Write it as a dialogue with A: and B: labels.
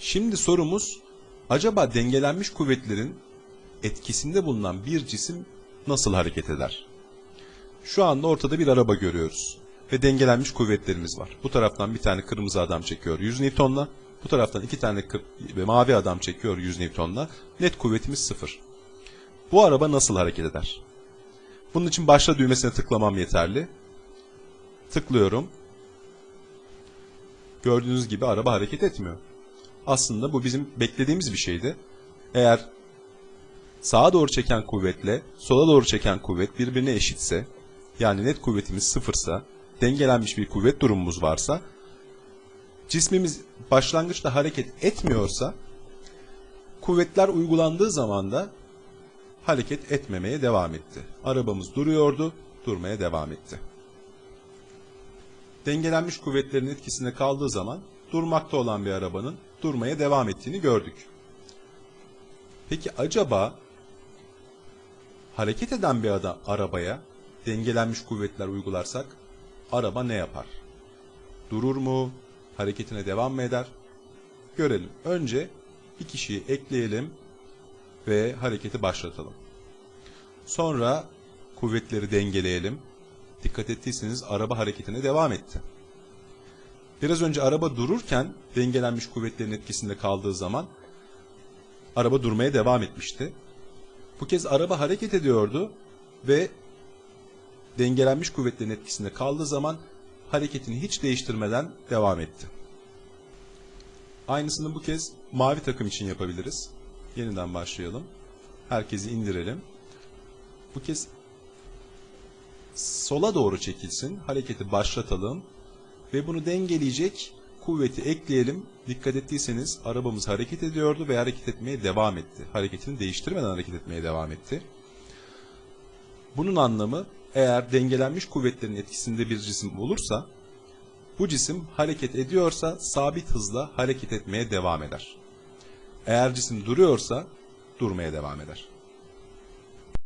A: Şimdi sorumuz acaba dengelenmiş kuvvetlerin etkisinde bulunan bir cisim nasıl hareket eder? Şu anda ortada bir araba görüyoruz ve dengelenmiş kuvvetlerimiz var. Bu taraftan bir tane kırmızı adam çekiyor 100 Newton'la, bu taraftan iki tane ve mavi adam çekiyor 100 Newton'la. Net kuvvetimiz sıfır. Bu araba nasıl hareket eder? Bunun için başla düğmesine tıklamam yeterli. Tıklıyorum. Gördüğünüz gibi araba hareket etmiyor. Aslında bu bizim beklediğimiz bir şeydi. Eğer sağa doğru çeken kuvvetle sola doğru çeken kuvvet birbirine eşitse, yani net kuvvetimiz sıfırsa, dengelenmiş bir kuvvet durumumuz varsa, cismimiz başlangıçta hareket etmiyorsa, kuvvetler uygulandığı zaman da hareket etmemeye devam etti. Arabamız duruyordu, durmaya devam etti. Dengelenmiş kuvvetlerin etkisinde kaldığı zaman durmakta olan bir arabanın durmaya devam ettiğini gördük. Peki acaba hareket eden bir ada, arabaya dengelenmiş kuvvetler uygularsak araba ne yapar? Durur mu? Hareketine devam mı eder? Görelim. Önce bir kişiyi ekleyelim ve hareketi başlatalım. Sonra kuvvetleri dengeleyelim. Dikkat ettiyseniz araba hareketine devam etti. Biraz önce araba dururken dengelenmiş kuvvetlerin etkisinde kaldığı zaman araba durmaya devam etmişti. Bu kez araba hareket ediyordu ve dengelenmiş kuvvetlerin etkisinde kaldığı zaman hareketini hiç değiştirmeden devam etti. Aynısını bu kez mavi takım için yapabiliriz. Yeniden başlayalım. Herkesi indirelim. Bu kez sola doğru çekilsin. Hareketi başlatalım. Ve bunu dengeleyecek kuvveti ekleyelim. Dikkat ettiyseniz arabamız hareket ediyordu ve hareket etmeye devam etti. Hareketini değiştirmeden hareket etmeye devam etti. Bunun anlamı eğer dengelenmiş kuvvetlerin etkisinde bir cisim olursa bu cisim hareket ediyorsa sabit hızla hareket etmeye devam eder. Eğer cisim duruyorsa durmaya devam eder.